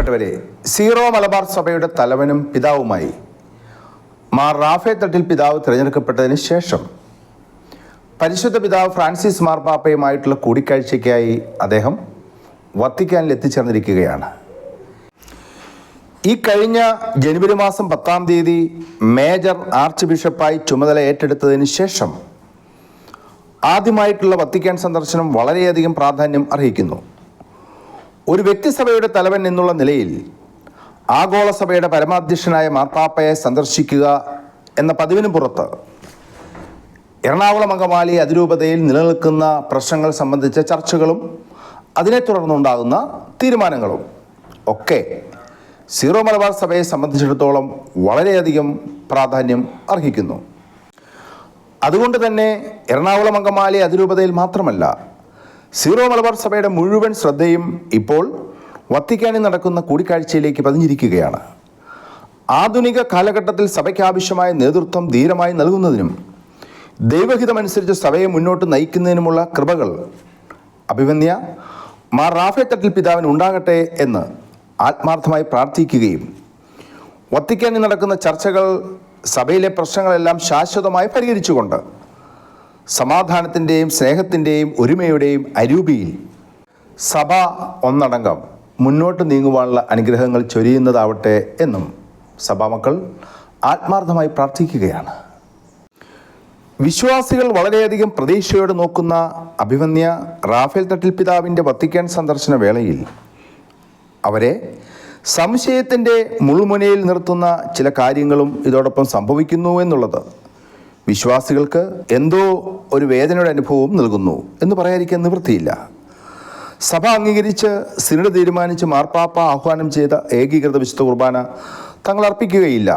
പ്രിയപ്പെട്ടവരെ സീറോ മലബാർ സഭയുടെ തലവനും പിതാവുമായി മാർ റാഫേ തട്ടിൽ പിതാവ് തിരഞ്ഞെടുക്കപ്പെട്ടതിന് ശേഷം പരിശുദ്ധ പിതാവ് ഫ്രാൻസിസ് മാർപ്പാപ്പയുമായിട്ടുള്ള കൂടിക്കാഴ്ചയ്ക്കായി അദ്ദേഹം വത്തിക്കാനിൽ എത്തിച്ചേർന്നിരിക്കുകയാണ്. ഈ കഴിഞ്ഞ ജനുവരി മാസം പത്താം തീയതി മേജർ ആർച്ച് ബിഷപ്പായി ചുമതല ഏറ്റെടുത്തതിന് ശേഷം ആദ്യമായിട്ടുള്ള വത്തിക്കാൻ സന്ദർശനം വളരെയധികം പ്രാധാന്യം അർഹിക്കുന്നു. ഒരു വ്യക്തിസഭയുടെ തലവൻ എന്നുള്ള നിലയിൽ ആഗോള സഭയുടെ പരമാധ്യക്ഷനായ മാർപ്പാപ്പയെ സന്ദർശിക്കുക എന്ന പതിവിന് പുറത്ത് എറണാകുളം അങ്കമാലി അതിരൂപതയിൽ നിലനിൽക്കുന്ന പ്രശ്നങ്ങൾ സംബന്ധിച്ച ചർച്ചകളും അതിനെ തുടർന്നുണ്ടാകുന്ന തീരുമാനങ്ങളും ഒക്കെ സീറോ മലബാർ സഭയെ സംബന്ധിച്ചിടത്തോളം വളരെയധികം പ്രാധാന്യം അർഹിക്കുന്നു. അതുകൊണ്ട് തന്നെ എറണാകുളം അങ്കമാലി അതിരൂപതയിൽ മാത്രമല്ല സീറോ മലബാർ സഭയുടെ മുഴുവൻ ശ്രദ്ധയും ഇപ്പോൾ വത്തിക്കാനിൽ നടക്കുന്ന കൂടിക്കാഴ്ചയിലേക്ക് പതിഞ്ഞിരിക്കുകയാണ്. ആധുനിക കാലഘട്ടത്തിൽ സഭയ്ക്ക് ആവശ്യമായ നേതൃത്വം ധീരമായി നൽകുന്നതിനും ദൈവഹിതമനുസരിച്ച് സഭയെ മുന്നോട്ട് നയിക്കുന്നതിനുമുള്ള കൃപകൾ അഭിവന്യ മാർ റാഫേ തട്ടിൽ പിതാവിന് ഉണ്ടാകട്ടെ എന്ന് ആത്മാർത്ഥമായി പ്രാർത്ഥിക്കുകയും വത്തിക്കാനിൽ നടക്കുന്ന ചർച്ചകൾ സഭയിലെ പ്രശ്നങ്ങളെല്ലാം ശാശ്വതമായി പരിഹരിച്ചുകൊണ്ട് സമാധാനത്തിന്റെയും സ്നേഹത്തിന്റെയും ഒരുമയുടെയും അരൂപിയിൽ സഭ ഒന്നടങ്കം മുന്നോട്ട് നീങ്ങുവാനുള്ള അനുഗ്രഹങ്ങൾ ചൊരിയുന്നതാവട്ടെ എന്നും സഭാമക്കൾ ആത്മാർത്ഥമായി പ്രാർത്ഥിക്കുകയാണ്. വിശ്വാസികൾ വളരെയധികം പ്രതീക്ഷയോടെ നോക്കുന്ന അഭിമന്യ റാഫേൽ തട്ടിൽ പിതാവിന്റെ വത്തിക്കാൻ സന്ദർശന വേളയിൽ അവരെ സംശയത്തിന്റെ മുൾമുനയിൽ നിർത്തുന്ന ചില കാര്യങ്ങളും ഇതോടൊപ്പം സംഭവിക്കുന്നു എന്നുള്ളത് വിശ്വാസികൾക്ക് എന്തോ ഒരു വേദനയുടെ അനുഭവവും നൽകുന്നു എന്ന് പറയാതിരിക്കാൻ നിവൃത്തിയില്ല. സഭ അംഗീകരിച്ച് സിനഡ് തീരുമാനിച്ച് മാർപ്പാപ്പ ആഹ്വാനം ചെയ്ത ഏകീകൃത വിശുദ്ധ കുർബാന തങ്ങൾ അർപ്പിക്കുകയില്ല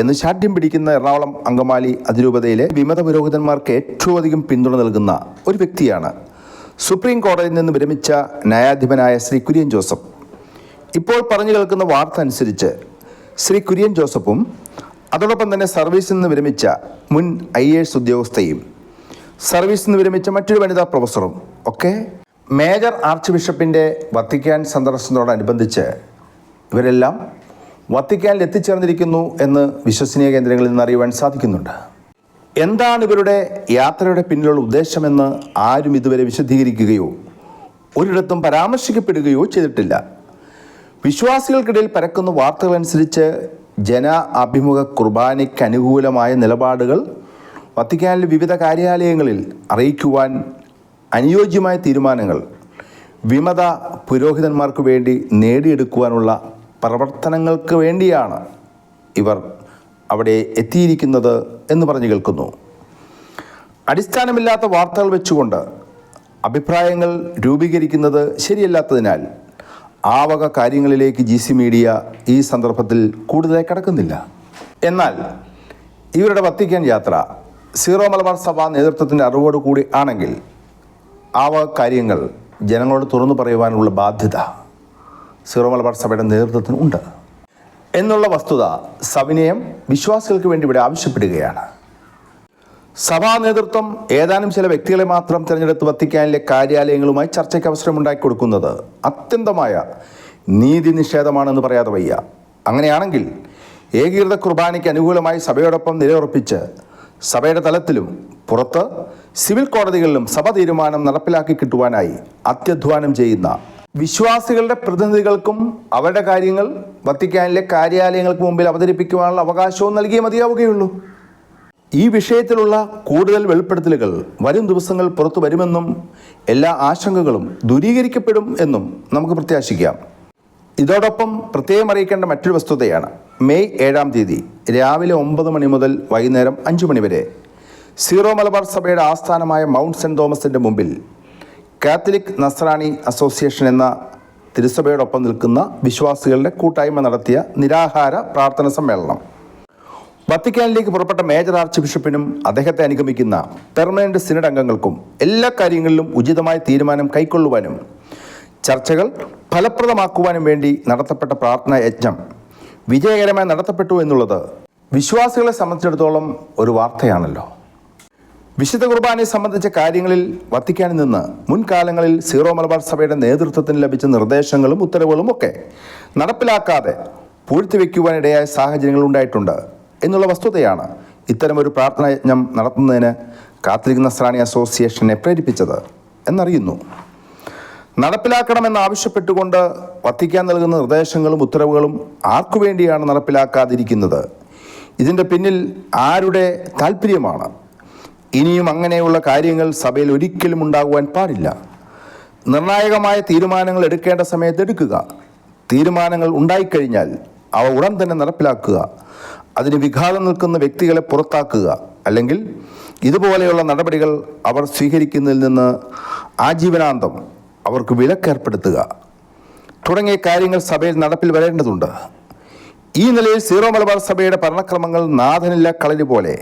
എന്ന് ശാഠ്യം പിടിക്കുന്ന എറണാകുളം അങ്കമാലി അതിരൂപതയിലെ വിമത പുരോഹിതന്മാർക്ക് ഏറ്റവും അധികം പിന്തുണ നൽകുന്ന ഒരു വ്യക്തിയാണ്. സുപ്രീം കോടതിയിൽ നിന്ന് വിരമിച്ച ന്യായാധിപനായ ശ്രീ കുര്യൻ ജോസഫ്. ഇപ്പോൾ പറഞ്ഞു കേൾക്കുന്ന വാർത്ത അനുസരിച്ച് ശ്രീ കുര്യൻ ജോസഫും അതോടൊപ്പം തന്നെ സർവീസിൽ നിന്ന് വിരമിച്ച മുൻ ഐ എ എസ് ഉദ്യോഗസ്ഥയും സർവീസിൽ നിന്ന് വിരമിച്ച മറ്റൊരു വനിതാ പ്രൊഫസറും ഒക്കെ മേജർ ആർച്ച് ബിഷപ്പിന്റെ വത്തിക്കാൻ സന്ദർശനത്തോടനുബന്ധിച്ച് ഇവരെല്ലാം വത്തിക്കാനിൽ എത്തിച്ചേർന്നിരിക്കുന്നു എന്ന് വിശ്വസനീയ കേന്ദ്രങ്ങളിൽ നിന്ന് അറിയുവാൻ സാധിക്കുന്നുണ്ട്. എന്താണ് ഇവരുടെ യാത്രയുടെ പിന്നിലുള്ള ഉദ്ദേശമെന്ന് ആരും ഇതുവരെ വിശദീകരിക്കുകയോ ഒരിടത്തും പരാമർശിക്കപ്പെടുകയോ ചെയ്തിട്ടില്ല. വിശ്വാസികൾക്കിടയിൽ പരക്കുന്ന വാർത്തകളനുസരിച്ച് ജന അഭിമുഖ കുർബാനയ്ക്ക് അനുകൂലമായ നിലപാടുകൾ വത്തിക്കാനിലെ വിവിധ കാര്യാലയങ്ങളിൽ അറിയിക്കുവാൻ അനുയോജ്യമായ തീരുമാനങ്ങൾ വിമത പുരോഹിതന്മാർക്ക് വേണ്ടി നേടിയെടുക്കുവാനുള്ള പ്രവർത്തനങ്ങൾക്ക് വേണ്ടിയാണ് ഇവർ അവിടെ എത്തിയിരിക്കുന്നത് എന്ന് പറഞ്ഞു കേൾക്കുന്നു. അടിസ്ഥാനമില്ലാത്ത വാർത്തകൾ വെച്ചുകൊണ്ട് അഭിപ്രായങ്ങൾ രൂപീകരിക്കുന്നത് ശരിയല്ലാത്തതിനാൽ ആ വക കാര്യങ്ങളിലേക്ക് ജി സി മീഡിയ ഈ സന്ദർഭത്തിൽ കൂടുതലായി കടക്കുന്നില്ല. എന്നാൽ ഇവരുടെ വത്തിക്കാൻ യാത്ര സീറോ മലബാർ സഭ നേതൃത്വത്തിന്റെ അറിവോട് കൂടി ആണെങ്കിൽ ആ വക കാര്യങ്ങൾ ജനങ്ങളോട് തുറന്നു പറയുവാനുള്ള ബാധ്യത സീറോ മലബാർ സഭയുടെ നേതൃത്വത്തിന് ഉണ്ട്. എന്നുള്ള വസ്തുത സവിനയം വിശ്വാസികൾക്ക് വേണ്ടി ഇവിടെ ആവശ്യപ്പെടുകയാണ്. സഭാ നേതൃത്വം ഏതാനും ചില വ്യക്തികളെ മാത്രം തിരഞ്ഞെടുത്ത് വത്തിക്കാനിലെ കാര്യാലയങ്ങളുമായി ചർച്ചയ്ക്ക് അവസരമുണ്ടാക്കി കൊടുക്കുന്നത് അത്യന്തമായ നീതി നിഷേധമാണെന്ന് പറയാതെ വയ്യ. അങ്ങനെയാണെങ്കിൽ ഏകീകൃത കുർബാനയ്ക്ക് അനുകൂലമായി സഭയോടൊപ്പം നിലയുറപ്പിച്ച് സഭയുടെ തലത്തിലും പുറത്ത് സിവിൽ കോടതികളിലും സഭ തീരുമാനം നടപ്പിലാക്കി കിട്ടുവാനായി അത്യധ്വാനം ചെയ്യുന്ന വിശ്വാസികളുടെ പ്രതിനിധികൾക്കും അവരുടെ കാര്യങ്ങൾ വത്തിക്കാനിലെ കാര്യാലയങ്ങൾക്ക് മുമ്പിൽ അവതരിപ്പിക്കുവാനുള്ള അവകാശവും നൽകിയേ മതിയാവുകയുള്ളൂ. ഈ വിഷയത്തിലുള്ള കൂടുതൽ വെളിപ്പെടുത്തലുകൾ വരും ദിവസങ്ങൾ പുറത്തു വരുമെന്നും എല്ലാ ആശങ്കകളും ദൂരീകരിക്കപ്പെടും എന്നും നമുക്ക് പ്രത്യാശിക്കാം. ഇതോടൊപ്പം പ്രത്യേകം അറിയിക്കേണ്ട മറ്റൊരു വസ്തുതയാണ്. മെയ് ഏഴാം തീയതി രാവിലെ ഒമ്പത് മണി മുതൽ വൈകുന്നേരം അഞ്ച് മണി വരെ സീറോ മലബാർ സഭയുടെ ആസ്ഥാനമായ മൗണ്ട് സെന്റ് തോമസിന്റെ മുമ്പിൽ കാത്തലിക് നസ്രാണി അസോസിയേഷൻ എന്ന തിരുസഭയോടൊപ്പം നിൽക്കുന്ന വിശ്വാസികളുടെ കൂട്ടായ്മ നടത്തിയ നിരാഹാര പ്രാർത്ഥന സമ്മേളനം. വത്തിക്കാനിലേക്ക് പുറപ്പെട്ട മേജർ ആർച്ച് ബിഷപ്പിനും അദ്ദേഹത്തെ അനുഗമിക്കുന്ന പെർമനന്റ് സിനഡ് അംഗങ്ങൾക്കും എല്ലാ കാര്യങ്ങളിലും ഉചിതമായ തീരുമാനം കൈക്കൊള്ളുവാനും ചർച്ചകൾ ഫലപ്രദമാക്കുവാനും വേണ്ടി നടത്തപ്പെട്ട പ്രാർത്ഥനാ യജ്ഞം വിജയകരമായി നടത്തപ്പെട്ടു എന്നുള്ളത് വിശ്വാസികളെ സംബന്ധിച്ചിടത്തോളം ഒരു വാർത്തയാണല്ലോ. വിശുദ്ധ കുർബാനയെ സംബന്ധിച്ച കാര്യങ്ങളിൽ വത്തിക്കാനിൽ നിന്ന് മുൻകാലങ്ങളിൽ സീറോ മലബാർ സഭയുടെ നേതൃത്വത്തിന് ലഭിച്ച നിർദ്ദേശങ്ങളും ഉത്തരവുകളും ഒക്കെ നടപ്പിലാക്കാതെ പൂഴ്ത്തിവെക്കുവാനിടയായ സാഹചര്യങ്ങൾ ഉണ്ടായിട്ടുണ്ട്. എന്നുള്ള വസ്തുതയാണ് ഇത്തരമൊരു പ്രാർത്ഥനായജ്ഞം നടത്തുന്നതിന് കാത്തലിക് നസ്രാണി അസോസിയേഷനെ പ്രേരിപ്പിച്ചത് എന്നറിയുന്നു. നടപ്പിലാക്കണമെന്ന് ആവശ്യപ്പെട്ടുകൊണ്ട് വത്തിക്കാൻ നൽകുന്ന നിർദ്ദേശങ്ങളും ഉത്തരവുകളും ആർക്കു വേണ്ടിയാണ് നടപ്പിലാക്കാതിരിക്കുന്നത്? ഇതിന്റെ പിന്നിൽ ആരുടെ താല്പര്യമാണ് ഇനിയും അങ്ങനെയുള്ള കാര്യങ്ങൾ സഭയിൽ ഒരിക്കലും ഉണ്ടാകുവാൻ പാടില്ല. നിർണായകമായ തീരുമാനങ്ങൾ എടുക്കേണ്ട സമയത്ത് എടുക്കുക. തീരുമാനങ്ങൾ ഉണ്ടായിക്കഴിഞ്ഞാൽ അവ ഉടൻ തന്നെ നടപ്പിലാക്കുക. അതിന് വിഘാതം നിൽക്കുന്ന വ്യക്തികളെ പുറത്താക്കുക. അല്ലെങ്കിൽ ഇതുപോലെയുള്ള നടപടികൾ അവർ സ്വീകരിക്കുന്നതിൽ നിന്ന് ആജീവനാന്തം അവർക്ക് വിലക്കേർപ്പെടുത്തുക തുടങ്ങിയ കാര്യങ്ങൾ സഭയിൽ നടപ്പിൽ വരേണ്ടതുണ്ട്. ഈ നിലയിൽ സീറോ മലബാർ സഭയുടെ ഭരണക്രമങ്ങൾ നാഥനില്ല കളരി പോലെ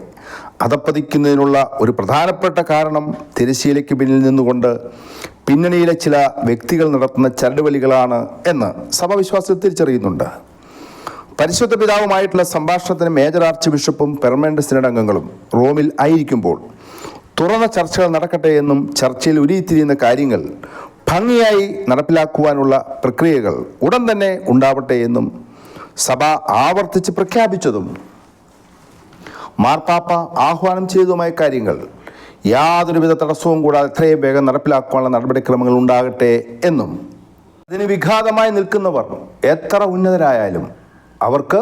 അതപ്പതിക്കുന്നതിനുള്ള ഒരു പ്രധാനപ്പെട്ട കാരണം തിരശ്ശീലയ്ക്ക് പിന്നിൽ നിന്നുകൊണ്ട് പിന്നണിയിലെ ചില വ്യക്തികൾ നടത്തുന്ന ചരടുവലികളാണ് എന്ന് സഭ വിശ്വാസത്തിൽ തിരിച്ചറിയുന്നുണ്ട്. പരിശുദ്ധ പിതാവുമായിട്ടുള്ള സംഭാഷണത്തിന് മേജർ ആർച്ച് ബിഷപ്പും പെർമനന്റ് സിനഡ് അംഗങ്ങളും റോമിൽ ആയിരിക്കുമ്പോൾ തുറന്ന ചർച്ചകൾ നടക്കട്ടെ എന്നും ചർച്ചയിൽ ഉരുത്തിരിയുന്ന കാര്യങ്ങൾ ഭംഗിയായി നടപ്പിലാക്കുവാനുള്ള പ്രക്രിയകൾ ഉടൻ തന്നെ ഉണ്ടാവട്ടെ എന്നും സഭ ആവർത്തിച്ച് പ്രഖ്യാപിച്ചതും മാർപ്പാപ്പ ആഹ്വാനം ചെയ്തതുമായ കാര്യങ്ങൾ യാതൊരുവിധ തടസ്സവും കൂടാതെ എത്രയും വേഗം നടപ്പിലാക്കുവാനുള്ള നടപടിക്രമങ്ങൾ ഉണ്ടാകട്ടെ എന്നും അതിന് വിഘാതമായി നിൽക്കുന്നവർ എത്ര ഉന്നതരായാലും അവർക്ക്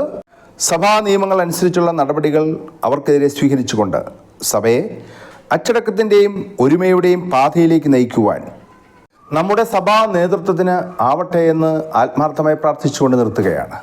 സഭാ നിയമങ്ങൾ അനുസരിച്ചുള്ള നടപടികൾ അവർക്കെതിരെ സ്വീകരിച്ചുകൊണ്ട് സഭയെ അച്ചടക്കത്തിന്റെയും ഒരുമയുടെയും പാതയിലേക്ക് നയിക്കുവാൻ നമ്മുടെ സഭാ നേതൃത്വത്തിന് ആവട്ടെ എന്ന് ആത്മാർത്ഥമായി പ്രാർത്ഥിച്ചുകൊണ്ട് നിർത്തുകയാണ്.